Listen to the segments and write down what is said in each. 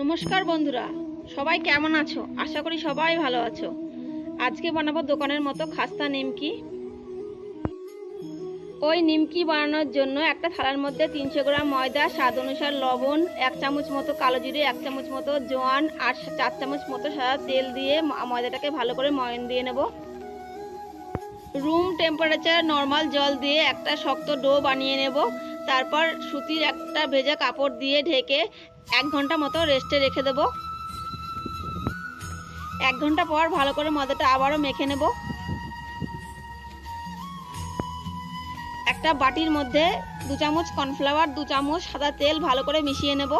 নমস্কার বন্ধুরা, সবাই কেমন আছো? আশা করি সবাই ভালো আছো। আজকে বানাবো দোকানের মতো খাস্তা নিমকি। ওই নিমকি বানানোর জন্য একটা থালার মধ্যে তিনশো গ্রাম ময়দা, স্বাদ অনুসার লবণ, এক চামচ মতো কালো জিরে, এক চামচ মতো জোয়ান আর চার চামচ মতো সাদা তেল দিয়ে ময়দাটাকে ভালো করে ময়ন দিয়ে নেব। রুম টেম্পারেচার নর্মাল জল দিয়ে একটা শক্ত ডো বানিয়ে নেব। তারপর সুতির একটা ভেজা কাপড় দিয়ে ঢেকে এক ঘণ্টা মতো রেস্টে রেখে দেব। এক ঘণ্টা পর ভালো করে ময়দাটা আবারও মেখে নেব। একটা বাটির মধ্যে দু চামচ কর্নফ্লাওয়ার, দু চামচ সাদা তেল ভালো করে মিশিয়ে নেব।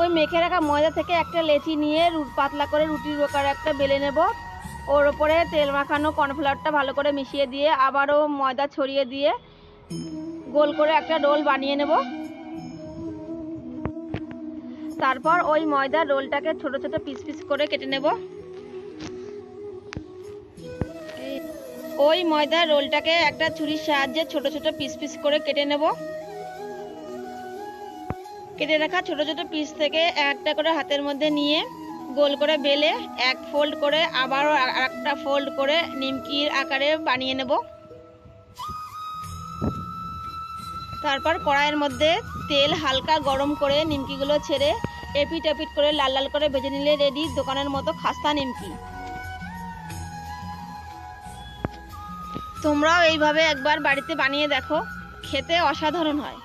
ওই মেখে রাখা ময়দা থেকে একটা লেচি নিয়ে পাতলা করে রুটির প্রকার একটা বেলে নেব। ওর ওপরে তেল মাখানো কর্নফ্লাওয়ারটা ভালো করে মিশিয়ে দিয়ে আবারও ময়দা ছড়িয়ে দিয়ে গোল করে একটা রোল বানিয়ে নেব। তারপর ওই ময়দার রোলটাকে ছোট ছোট পিস পিস করে কেটে নেব। ওই ময়দার রোলটাকে একটা ছুরির সাহায্যে ছোট ছোট পিস পিস করে কেটে নেব। কেটে রাখা ছোট ছোট পিস থেকে একটা করে হাতের মধ্যে নিয়ে গোল করে বেলে এক ফোল্ড করে আবারও একটা ফোল্ড করে নিমকির আকারে বানিয়ে নেব। তারপর কড়াইয়ের মধ্যে তেল হালকা গরম করে নিমকিগুলো ছেড়ে এপিট এপিট করে লাল লাল করে ভেজে নিলে রেডি দোকানের মতো খাস্তা নিমকি। তোমরাও এইভাবে একবার বাড়িতে বানিয়ে দেখো, খেতে অসাধারণ হয়।